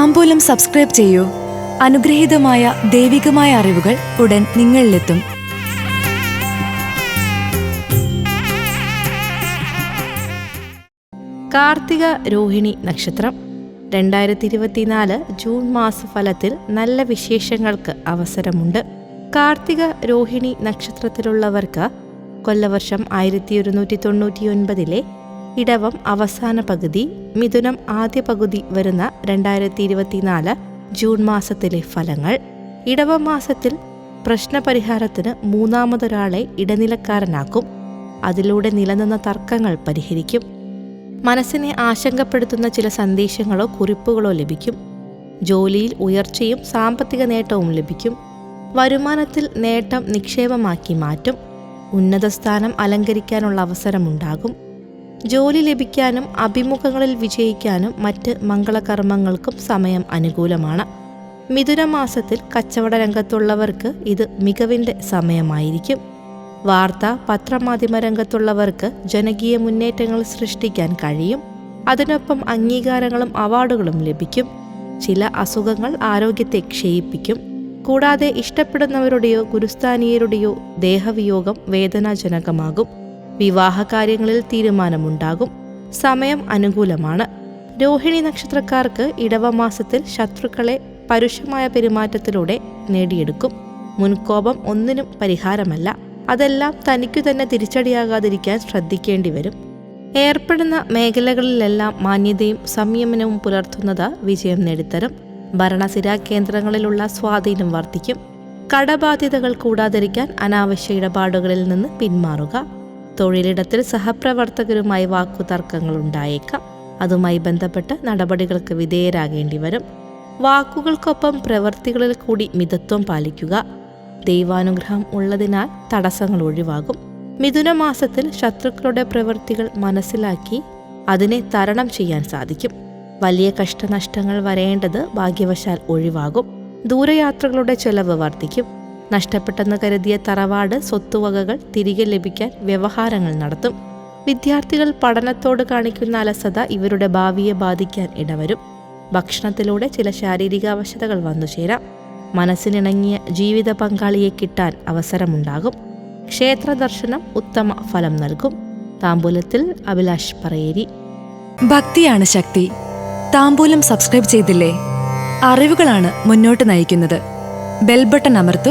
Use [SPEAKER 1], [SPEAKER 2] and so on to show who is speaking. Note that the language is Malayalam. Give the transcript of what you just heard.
[SPEAKER 1] താമ്പൂലം സബ്സ്ക്രൈബ് ചെയ്യൂ. അനുഗ്രഹീതമായ ദൈവികമായ അറിവുകൾ ഉടൻ നിങ്ങളിലെത്തും.
[SPEAKER 2] കാർത്തിക രോഹിണി നക്ഷത്രം. രണ്ടായിരത്തി ഇരുപത്തിനാല് ജൂൺ മാസഫലത്തിൽ നല്ല വിശേഷങ്ങൾക്ക് അവസരമുണ്ട്. കാർത്തിക രോഹിണി നക്ഷത്രത്തിലുള്ളവർക്ക് കൊല്ലവർഷം ആയിരത്തി ഒരുന്നൂറ്റി തൊണ്ണൂറ്റി ഒൻപതിലെ ഇടവം അവസാന പകുതി മിഥുനം ആദ്യ പകുതി വരുന്ന രണ്ടായിരത്തി ഇരുപത്തിനാല് ജൂൺ മാസത്തിലെ ഫലങ്ങൾ. ഇടവം മാസത്തിൽ പ്രശ്നപരിഹാരത്തിന് മൂന്നാമതൊരാളെ ഇടനിലക്കാരനാക്കും. അതിലൂടെ നിലനിന്ന തർക്കങ്ങൾ പരിഹരിക്കും. മനസ്സിനെ ആശങ്കപ്പെടുത്തുന്ന ചില സന്ദേശങ്ങളോ കുറിപ്പുകളോ ലഭിക്കും. ജോലിയിൽ ഉയർച്ചയും സാമ്പത്തിക നേട്ടവും ലഭിക്കും. വരുമാനത്തിൽ നേട്ടം നിക്ഷേപമാക്കി മാറ്റും. ഉന്നത സ്ഥാനം അലങ്കരിക്കാനുള്ള അവസരമുണ്ടാകും. ജോലി ലഭിക്കാനും അഭിമുഖങ്ങളിൽ വിജയിക്കാനും മറ്റ് മംഗളകർമ്മങ്ങൾക്കും സമയം അനുകൂലമാണ്. മിഥുനമാസത്തിൽ കച്ചവട രംഗത്തുള്ളവർക്ക് ഇത് മികവിന്റെ സമയമായിരിക്കും. വാർത്ത പത്രമാധ്യമ രംഗത്തുള്ളവർക്ക് ജനകീയ മുന്നേറ്റങ്ങൾ സൃഷ്ടിക്കാൻ കഴിയും. അതിനൊപ്പം അംഗീകാരങ്ങളും അവാർഡുകളും ലഭിക്കും. ചില അസുഖങ്ങൾ ആരോഗ്യത്തെ ക്ഷയിപ്പിക്കും. കൂടാതെ ഇഷ്ടപ്പെടുന്നവരുടെയോ ഗുരുസ്ഥാനീയരുടെയോ ദേഹവിയോഗം വേദനാജനകമാകും. വിവാഹ കാര്യങ്ങളിൽ തീരുമാനമുണ്ടാകും. സമയം അനുകൂലമാണ്. രോഹിണി നക്ഷത്രക്കാർക്ക് ഇടവമാസത്തിൽ ശത്രുക്കളെ പരുഷമായ പെരുമാറ്റത്തിലൂടെ നേടിയെടുക്കും. മുൻകോപം ഒന്നിനും പരിഹാരമല്ല. അതെല്ലാം തനിക്കു തന്നെ തിരിച്ചടിയാകാതിരിക്കാൻ ശ്രദ്ധിക്കേണ്ടി വരും. ഏർപ്പെടുന്ന മേഖലകളിലെല്ലാം മാന്യതയും സംയമനവും പുലർത്തുന്നത് വിജയം നേടിത്തരും. ഭരണസിരാ കേന്ദ്രങ്ങളിലുള്ള സ്വാധീനം വർദ്ധിക്കും. കടബാധ്യതകൾ കൂടാതിരിക്കാൻ അനാവശ്യ ഇടപാടുകളിൽ നിന്ന് പിന്മാറുക. തൊഴിലിടത്തിൽ സഹപ്രവർത്തകരുമായി വാക്കുതർക്കങ്ങൾ ഉണ്ടായേക്കാം അതുമായി ബന്ധപ്പെട്ട് നടപടികൾക്ക് വിധേയരാകേണ്ടി വരും. വാക്കുകൾക്കൊപ്പം പ്രവൃത്തികളിൽ കൂടി മിതത്വം പാലിക്കുക. ദൈവാനുഗ്രഹം ഉള്ളതിനാൽ തടസ്സങ്ങൾ ഒഴിവാകും. മിഥുന മാസത്തിൽ ശത്രുക്കളുടെ പ്രവൃത്തികൾ മനസ്സിലാക്കി അതിനെ തരണം ചെയ്യാൻ സാധിക്കും. വലിയ കഷ്ടനഷ്ടങ്ങൾ വരേണ്ടത് ഭാഗ്യവശാൽ ഒഴിവാകും. ദൂരയാത്രകളുടെ ചെലവ് വർദ്ധിക്കും. നഷ്ടപ്പെട്ടെന്ന് കരുതിയ തറവാട് സ്വത്തുവകകൾ തിരികെ ലഭിക്കാൻ വ്യവഹാരങ്ങൾ നടത്തും. വിദ്യാർത്ഥികൾ പഠനത്തോട് കാണിക്കുന്ന അലസത ഇവരുടെ ഭാവിയെ ബാധിക്കാൻ ഇടവരും. ഭക്ഷണത്തിലൂടെ ചില ശാരീരിക അവശതകൾ വന്നു ചേരാം. മനസ്സിനിണങ്ങിയ ജീവിത പങ്കാളിയെ കിട്ടാൻ അവസരമുണ്ടാകും. ക്ഷേത്ര ദർശനം ഉത്തമ ഫലം നൽകും. താമ്പൂലത്തിൽ അഭിലാഷ് പറയേരി.
[SPEAKER 1] ഭക്തിയാണ് ശക്തി. താമ്പൂലം സബ്സ്ക്രൈബ് ചെയ്തില്ലേ? അറിവുകളാണ് മുന്നോട്ട് നയിക്കുന്നത്. ബെൽബട്ടൺ അമർത്തു.